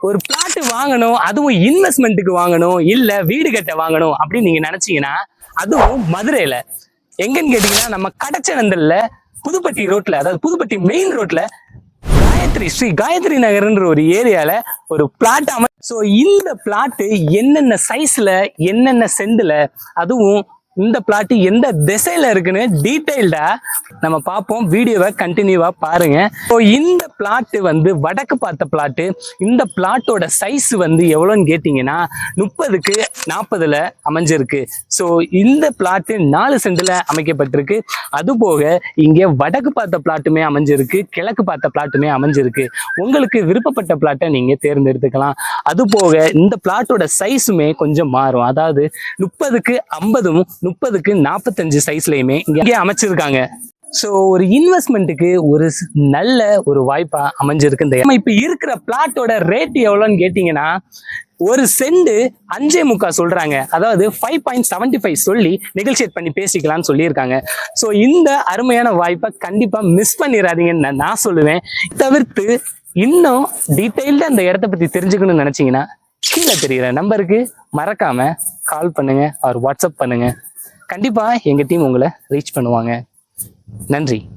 ஒரு பிளாட் வாங்கணும் அதுவும் இன்வெஸ்ட்மெண்ட்டுக்கு வாங்கணும் இல்ல வீடு கட்ட வாங்கணும் அப்படின்னு நீங்க நினைச்சீங்கன்னா அதுவும் மதுரையில. எங்கன்னு கேட்டீங்கன்னா நம்ம கடச்சநந்தல்ல புதுப்பட்டி ரோட்ல அதாவது புதுப்பட்டி மெயின் ரோட்ல காயத்ரி ஸ்ரீ காயத்ரி நகர்ன்ற ஒரு ஏரியால ஒரு பிளாட் அமை ஸோ இந்த பிளாட் என்னென்ன சைஸ்ல என்னென்ன செண்டில் அதுவும் இந்த பிளாட்டு எந்த திசையில இருக்குன்னு டீட்டெயில்டா நம்ம பார்ப்போம். வீடியோவை கண்டினியூவா பாருங்க. ஸோ இந்த பிளாட்டு வந்து வடக்கு பார்த்த பிளாட்டு இந்த பிளாட்டோட சைஸ் வந்து எவ்வளோன்னு கேட்டிங்கன்னா முப்பதுக்கு நாற்பதுல அமைஞ்சிருக்கு. ஸோ இந்த பிளாட்டு நாலு சென்டில் அமைக்கப்பட்டிருக்கு. அது போக இங்கே வடக்கு பார்த்த பிளாட்டுமே அமைஞ்சிருக்கு கிழக்கு பார்த்த பிளாட்டுமே அமைஞ்சிருக்கு. உங்களுக்கு விருப்பப்பட்ட பிளாட்டை நீங்க தேர்ந்தெடுத்துக்கலாம். அது போக இந்த பிளாட்டோட சைஸுமே கொஞ்சம் மாறும். அதாவது முப்பதுக்கு ஐம்பதும் முப்பதுக்கு நாற்பத்தஞ்சு சைஸ்லையுமே இங்கே அமைச்சிருக்காங்க. ஸோ ஒரு இன்வெஸ்ட்மெண்ட்டுக்கு ஒரு நல்ல ஒரு வாய்ப்பாக அமைஞ்சிருக்கு இந்த நம்ம இப்போ இருக்கிற பிளாட்டோட ரேட் எவ்வளோன்னு கேட்டிங்கன்னா ஒரு செண்டு அஞ்சே முக்கா சொல்கிறாங்க அதாவது ஃபைவ் பாயிண்ட் செவன்டி ஃபைவ் சொல்லி நெகோசியேட் பண்ணி பேசிக்கலாம்னு சொல்லியிருக்காங்க. ஸோ இந்த அருமையான வாய்ப்பை கண்டிப்பாக மிஸ் பண்ணிடாதீங்கன்னு நான் நான் சொல்லுவேன். தவிர்த்து இன்னும் டீட்டெயில்டாக அந்த இடத்த பற்றி தெரிஞ்சுக்கணும்னு நினச்சிங்கன்னா கீழே தெரிகிற நம்பருக்கு மறக்காமல் கால் பண்ணுங்கள் அவர் வாட்ஸ்அப் பண்ணுங்கள் கண்டிப்பாக எங்கள் டீம் உங்களை ரீச் பண்ணுவாங்க. நன்றி.